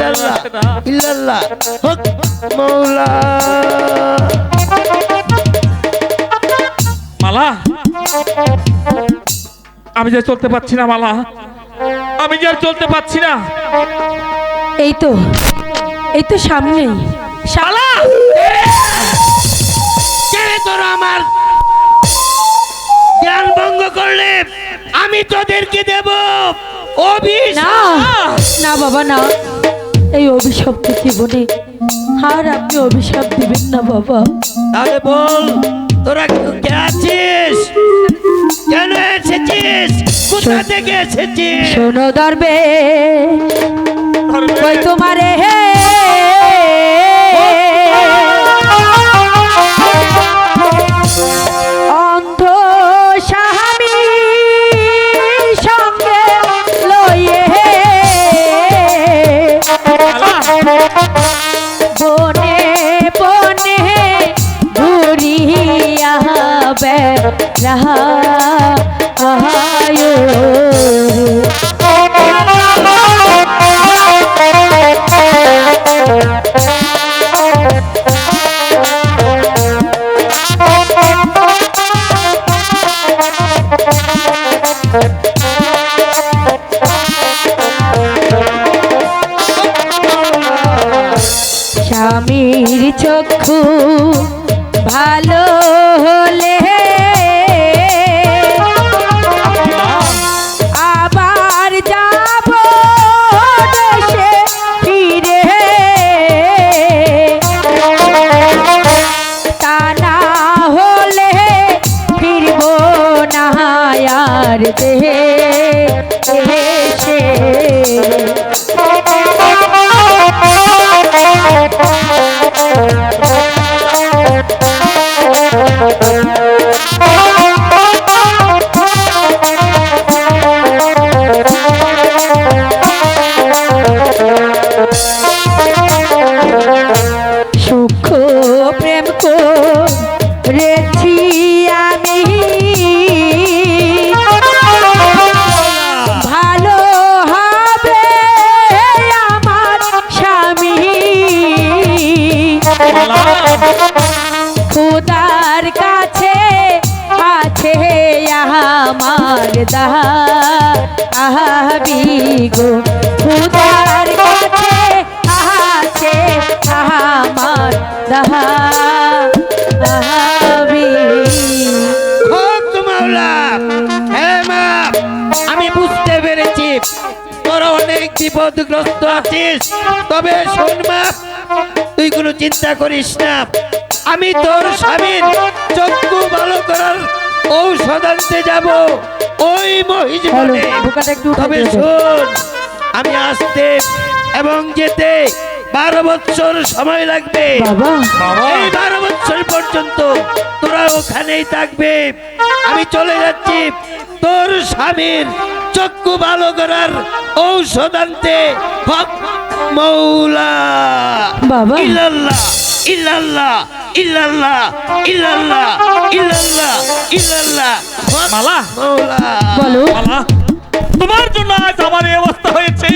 ইল্লাল্লাহ ইল্লাল্লাহ। হক মৌলা মালা আমি যে চলতে পারছি না মালা। আমি যে আর চলতে পারছি না। এই তো এই তো সামনেই। মালা! কেন তোরা আমার জ্ঞান ভঙ্গ করলে? আমি তোদেরকে দেব। না অভিশাপ। না বাবা না। এই অভিশপ্ত জীবনে আর আপনি অভিশাপ দিবেন না বাবা। তাহলে বল তোরা কে আছিস? কেন এসেছিস? কোথা থেকে এসেছিস? শোনো দরবে তোমারে? হে আহায় স্বামীর চক্ষু ভালো হলে আর দেহে দেশে সুখ আমি বুঝতে পেরেছি, তোরা অনেক বিপদগ্রস্ত আছিস। তবে শোন মা, তুই কোনো চিন্তা করিস না। আমি তোর স্বামীর চক্ষু ভালো করার ঔষধ আনতে যাব। ওই একটু তবে। শোন আমি আসতে এবং যেতে বারো বছর সময় লাগবে। এই বারো বছর পর্যন্ত তোরা ওখানেই থাকবে। আমি চলে যাচ্ছি তোর স্বামীর চক্ষু ভালো করার ঔষধ আনতে। হক মৌলা। ইল্লাল্লাহ ইল্লাল্লাহ। ইল্লাল্লাহ ইল্লাল্লাহ ইল্লাল্লাহ ইল্লাল্লাহ। মালা। বলো মালা। তোমার জন্য আজ আমার এই অবস্থা হয়েছে।